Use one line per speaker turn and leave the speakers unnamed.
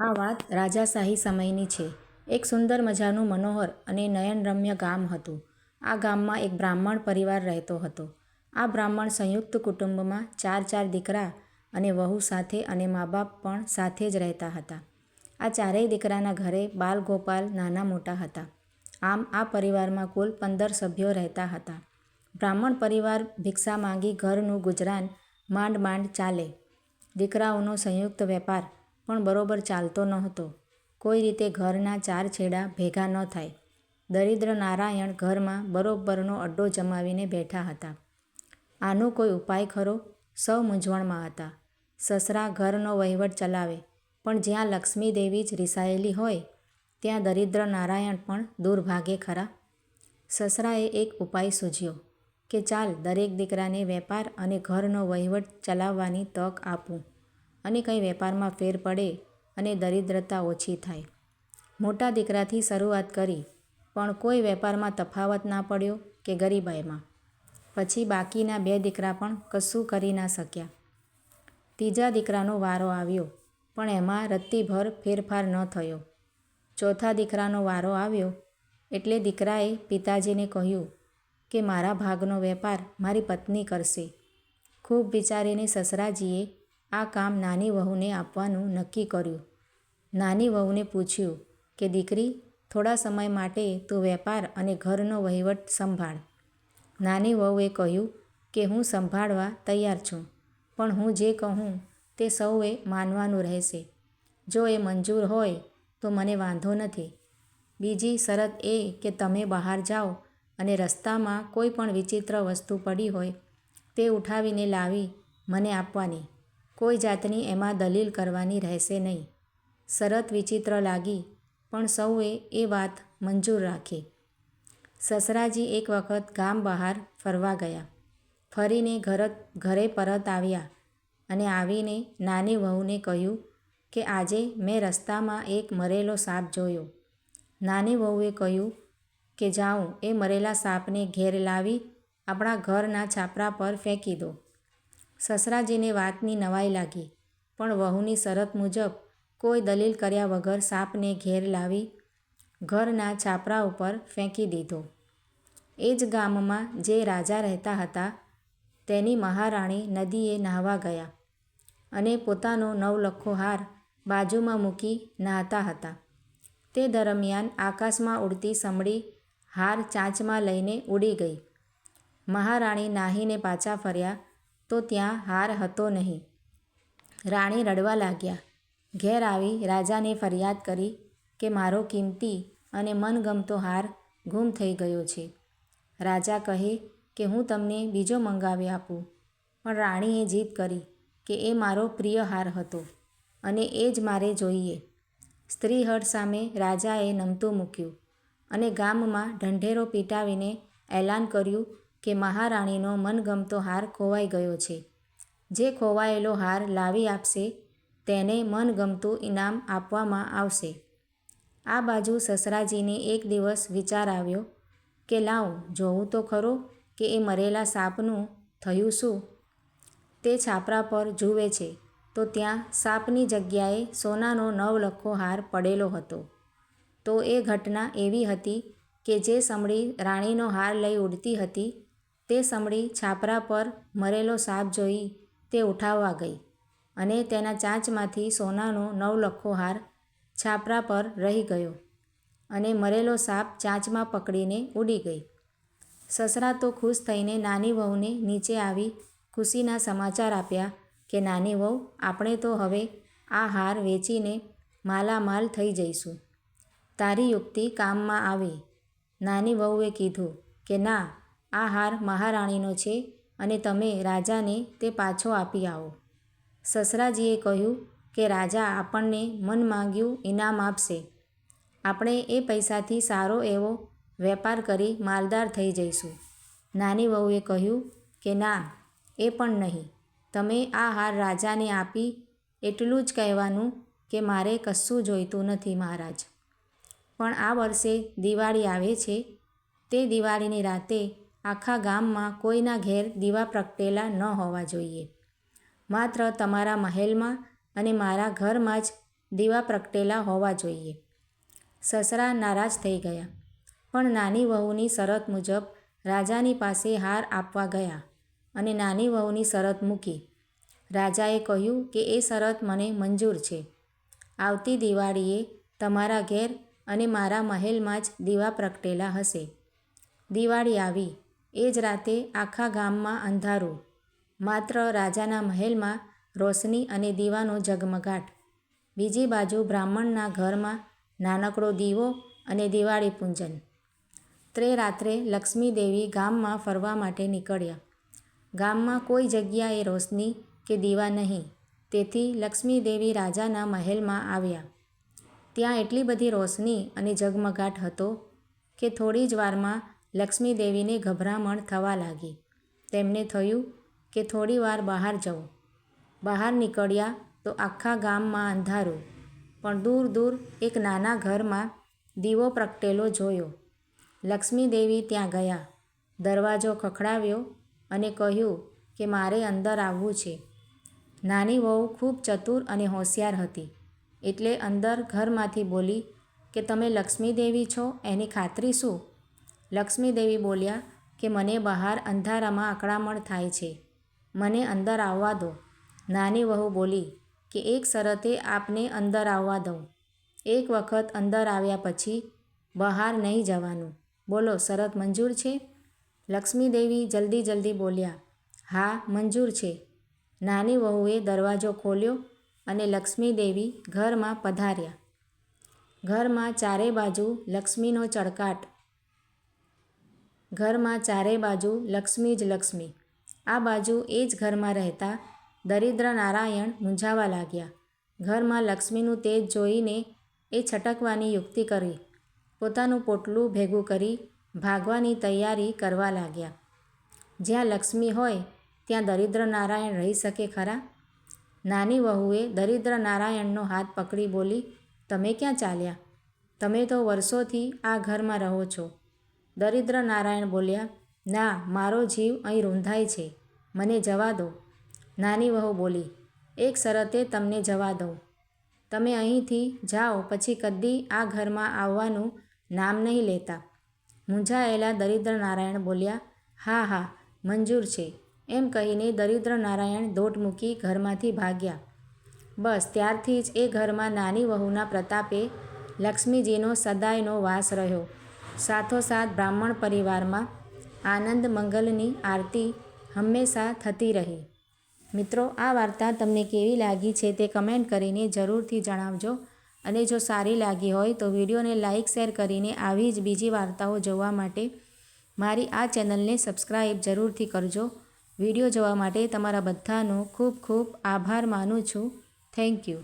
આ વાત રાજાશાહી સમયની છે. એક સુંદર મજાનું મનોહર અને નયનરમ્ય ગામ હતું. આ ગામમાં એક બ્રાહ્મણ પરિવાર રહેતો હતો. આ બ્રાહ્મણ સંયુક્ત કુટુંબમાં ચાર ચાર દીકરા અને વહુ સાથે અને મા બાપ પણ સાથે જ રહેતા હતા. આ ચારેય દીકરાના ઘરે બાલગોપાલ નાના મોટા હતા. આમ આ પરિવારમાં કુલ પંદર સભ્યો રહેતા હતા. બ્રાહ્મણ પરિવાર ભિક્ષા માંગી ઘરનું ગુજરાન માંડ માંડ ચાલે. દીકરાઓનો સંયુક્ત વેપાર પણ બરોબર ચાલતો નહોતો. કોઈ રીતે ઘરના ચાર છેડા ભેગા ન થાય. દરિદ્ર નારાયણ ઘરમાં બરોબરનો અડ્ડો જમાવીને બેઠા હતા. આનો કોઈ ઉપાય ખરો? સૌ મૂંઝવણમાં હતા. સસરા ઘરનો વહીવટ ચલાવે, પણ જ્યાં લક્ષ્મીદેવી જ રિસાયેલી હોય, ત્યાં દરિદ્ર નારાયણ પણ દૂર ખરા? સસરાએ એક ઉપાય સૂઝ્યો કે ચાલ દરેક દીકરાને વેપાર અને ઘરનો વહીવટ ચલાવવાની તક આપું અને કંઈ વેપારમાં ફેર પડે અને દરિદ્રતા ઓછી થાય. મોટા દીકરાથી શરૂઆત કરી, પણ કોઈ વેપારમાં તફાવત ના પડ્યો કે ગરીબાઈમાં. પછી બાકીના બે દીકરા પણ કશું કરી ના શક્યા. ત્રીજા દીકરાનો વારો આવ્યો, પણ એમાં રત્તીભર ફેરફાર ન થયો. ચોથા દીકરાનો વારો આવ્યો, એટલે દીકરાએ પિતાજીને કહ્યું કે, મારા ભાગનો વેપાર મારી પત્ની કરશે. ખૂબ વિચારીને સસરાજીએ આ કામ નાની વહુને આપવાનું નક્કી કર્યું. નાની વહુને પૂછ્યું કે દીકરી, થોડા સમય માટે તું વેપાર અને ઘરનો વહીવટ સંભાળ. નાની વહુએ કહ્યું કે હું સંભાળવા તૈયાર છું, પણ હું જે કહું તે સૌએ માનવાનું રહેશે. જો એ મંજૂર હોય તો મને વાંધો નથી. બીજી શરત એ કે તમે બહાર જાઓ અને રસ્તામાં કોઈ પણ વિચિત્ર વસ્તુ પડી હોય તે ઉઠાવીને લાવી મને આપવાની. કોઈ જાતની એમાં દલીલ કરવાની રહેશે નહીં. શરત વિચિત્ર લાગી, પણ સૌએ એ વાત મંજૂર રાખી. સસરાજી એક વખત ગામ બહાર ફરવા ગયા. ફરીને ઘરે પરત આવ્યા અને આવીને નાની વહુને કહ્યું કે આજે મેં રસ્તામાં એક મરેલો સાપ જોયો. નાની વહુએ કહ્યું કે જાઉં, એ મરેલા સાપને ઘેર લાવી, આપણા ઘરના છાપરા પર ફેંકી દો. સસરાજીને વાતની નવાઈ લાગી, પણ વહુની શરત મુજબ કોઈ દલીલ કર્યા વગર સાપને ઘેર લાવી ઘરના છાપરા ઉપર ફેંકી દીધો. એ જ ગામમાં જે રાજા રહેતા હતા, તેની મહારાણી નદીએ ન્હાવા ગયા અને પોતાનો નવલખો હાર બાજુમાં મૂકી ન્હાતા હતા. તે દરમિયાન આકાશમાં ઉડતી સમડી હાર ચાંચમાં લઈને ઉડી ગઈ. મહારાણી નાહીને પાછા ફર્યા તો ત્યાં હાર હતો નહીં. રાણી રડવા લાગ્યા. ઘેર આવી રાજાને ફરિયાદ કરી કે મારો કિંમતી અને મનગમતો હાર ગુમ થઈ ગયો છે. રાજા કહે કે હું તમને બીજો મંગાવી આપું. પણ રાણીએ જીદ કરી કે એ મારો પ્રિય હાર હતો અને એ જ મારે જોઈએ. સ્ત્રીહઠ સામે રાજાએ નમતું મૂક્યું અને ગામમાં ઢંઢેરો પીટાવીને એલાન કર્યું કે મહારાણીનો મનગમતો હાર ખોવાઈ ગયો છે. જે ખોવાયેલો હાર લાવી આપશે, તેને મનગમતું ઇનામ આપવામાં આવશે. આ બાજુ સસરાજીને એક દિવસ વિચાર આવ્યો કે, લાવ, જોવું તો ખરો કે એ મરેલા સાપનું થયું શું? તે છાપરા પર જુએ છે, તો ત્યાં સાપની જગ્યાએ સોનાનો નવલખો હાર પડેલો હતો. તો એ ઘટના એવી હતી કે જે સમળી રાણીનો હાર લઈ ઉડતી હતી તે સાંભળી છાપરા પર મરેલો સાપ જોઈ તે ઉઠાવવા ગઈ અને તેના ચાંચમાંથી સોનાનો નવલખો હાર છાપરા પર રહી ગયો અને મરેલો સાપ ચાંચમાં પકડીને ઉડી ગઈ. સસરા તો ખુશ થઈને નાની વહુને નીચે આવી ખુશીના સમાચાર આપ્યા કે નાની વહુ, આપણે તો હવે આ હાર વેચીને માલામાલ થઈ જઈશું. તારી યુક્તિ કામમાં આવી. નાની વહુએ કીધું કે ના આ હાર મહારાણીનો છે અને તમે રાજાને તે પાછો આપી આવો. સસરાજીએ કહ્યું કે રાજા આપણને મનમાંગ્યું ઈનામ આપશે. આપણે એ પૈસાથી સારો એવો વેપાર કરી માલદાર થઈ જઈશું. નાની વહુએ કહ્યું કે ના, એ પણ નહીં. તમે આ હાર રાજાને આપી એટલું જ કહેવાનું કે મારે કશું જોઈતું નથી મહારાજ. પણ આ વર્ષે દિવાળી આવે છે તે દિવાળીની રાતે આખા ગામમાં કોઈના ઘેર દીવા પ્રગટેલા ન હોવા જોઈએ. માત્ર તમારા મહેલમાં અને મારા ઘરમાં જ દીવા પ્રગટેલા હોવા જોઈએ. સસરા નારાજ થઈ ગયા. પણ નાની વહુની શરત મુજબ રાજાની પાસે હાર આપવા ગયા અને નાની વહુની શરત મૂકી. રાજાએ કહ્યું કે એ શરત મને મંજૂર છે. આવતી દિવાળીએ તમારા ઘેર અને મારા મહેલમાં જ દીવા પ્રગટેલા હશે. દિવાળી આવી. એ જ રાતે આખા ગામમાં અંધારું. માત્ર રાજાના મહેલમાં રોશની અને દીવાનો ઝગમગાટ. બીજી બાજુ બ્રાહ્મણના ઘરમાં નાનકડો દીવો અને દિવાળી પૂંજન. ત્રે રાત્રે લક્ષ્મીદેવી ગામમાં ફરવા માટે નીકળ્યા. ગામમાં કોઈ જગ્યાએ રોશની કે દીવા નહીં. તેથી લક્ષ્મીદેવી રાજાના મહેલમાં આવ્યા. ત્યાં એટલી બધી રોશની અને ઝગમગાટ હતો કે થોડી જ વારમાં લક્ષ્મી દેવીને ગભરામણ થવા લાગી. તેમને થયું કે થોડીવાર બહાર જવું. બહાર નીકળ્યા તો આખા ગામમાં અંધારું, પણ દૂર દૂર એક નાના ઘરમાં દીવો પ્રગટેલો જોયો. લક્ષ્મીદેવી ત્યાં ગયા. દરવાજો ખખડાવ્યો અને કહ્યું કે મારે અંદર આવવું છે. નાની વહુ ખૂબ ચતુર અને હોશિયાર હતી, એટલે અંદર ઘરમાંથી બોલી કે તમે લક્ષ્મીદેવી છો, એની ખાતરી શું? લક્ષ્મી દેવી બોલ્યા કે, મને બહાર અંધારામાં અકળામણ થાય છે. મને અંદર આવવા દો. નાની વહુ બોલી કે, એક શરતે આપને અંદર આવવા દઉં. એક વખત અંદર આવ્યા પછી બહાર નહીં જવાનું. બોલો, શરત મંજૂર છે? લક્ષ્મીદેવી જલ્દી જલ્દી બોલ્યા, હા, મંજૂર છે. નાની વહુએ દરવાજો ખોલ્યો અને લક્ષ્મીદેવી ઘરમાં પધાર્યા. ઘરમાં ચારે બાજુ લક્ષ્મીનો ચળકાટ ઘરમાં ચારે બાજુ લક્ષ્મી જ લક્ષ્મી. આ બાજુ એ જ ઘરમાં રહેતા દરિદ્ર નારાયણ મૂંઝાવા લાગ્યા. ઘરમાં લક્ષ્મીનું તેજ જોઈને એ છટકવાની યુક્તિ કરી. પોતાનું પોટલું ભેગું કરી ભાગવાની તૈયારી કરવા લાગ્યા. જ્યાં લક્ષ્મી હોય, ત્યાં દરિદ્ર નારાયણ રહી શકે ખરા? નાની વહુએ દરિદ્ર નારાયણનો હાથ પકડી બોલી, તમે ક્યાં ચાલ્યા? તમે તો વર્ષોથી આ ઘરમાં રહો છો. દરિદ્ર નારાયણ બોલ્યા, ના, મારો જીવ અહીં રૂંધાય છે. મને જવા દો. નાની વહુ બોલી, એક શરતે તમને જવા દઉં. તમે અહીંથી જાઓ, પછી કદી આ ઘરમાં આવવાનું નામ નહીં લેતા. મૂંઝાયેલા દરિદ્ર નારાયણ બોલ્યા, હા હા, મંજૂર છે. એમ કહીને દરિદ્ર નારાયણ દોટ મૂકી ઘરમાંથી ભાગ્યા. બસ, ત્યારથી જ એ ઘરમાં નાની વહુના પ્રતાપે લક્ષ્મીજીનો સદાયનો વાસ રહ્યો. સાથોસાથ બ્રાહ્મણ પરિવારમાં આનંદ મંગલની આરતી હંમેશા થતી રહી. મિત્રો, આ વાર્તા તમને કેવી લાગી છે તે કમેન્ટ કરીને જરૂરથી જણાવજો અને જો સારી લાગી હોય તો વિડીયોને લાઇક, શેર કરીને આવી જ બીજી વાર્તાઓ જોવા માટે મારી આ ચેનલને સબસ્ક્રાઈબ જરૂરથી કરજો. વીડિયો જોવા માટે તમારા બધાનો ખૂબ ખૂબ આભાર માનું છું. Thank you.